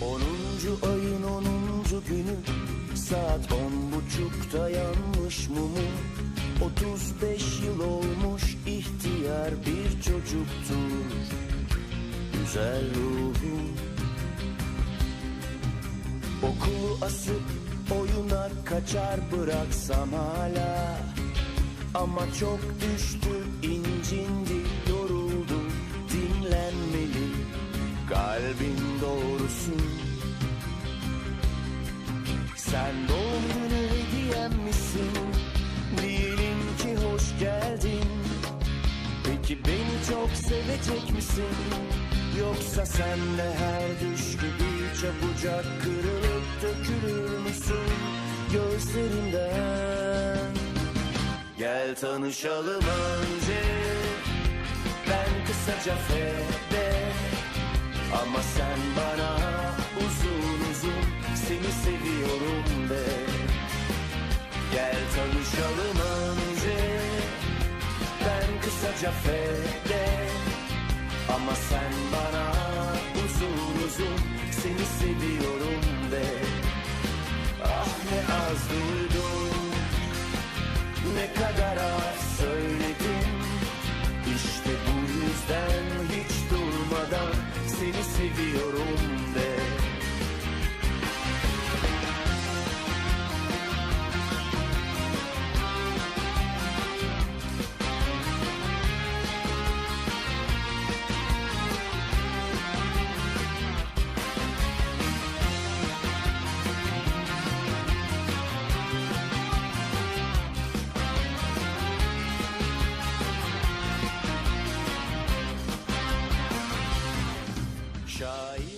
Onuncu ayın onuncu günü Saat on buçukta yanmış mumu. 35 yıl olmuş ihtiyar bir çocuktur. Güzel ruhum. Okulu asıp oyuna kaçar bıraksam hala. Ama çok düştü incindi Kalbin doğrusu. Sen doğum günü hediyem misin? Diyelim ki hoş geldin. Peki beni çok sevecek misin? Yoksa sen de her düş gibi çabucak kırılıp dökülür müsün? Gözlerimden? Gel tanışalım önce. Ben kısaca fede Ama sen bana uzun uzun Seni seviyorum de. Gel tanışalım önce ben kısaca fede Ama sen bana uzun uzun Seni seviyorum de. Ah ne az duydum Ne kadar seviyorum de Şair çok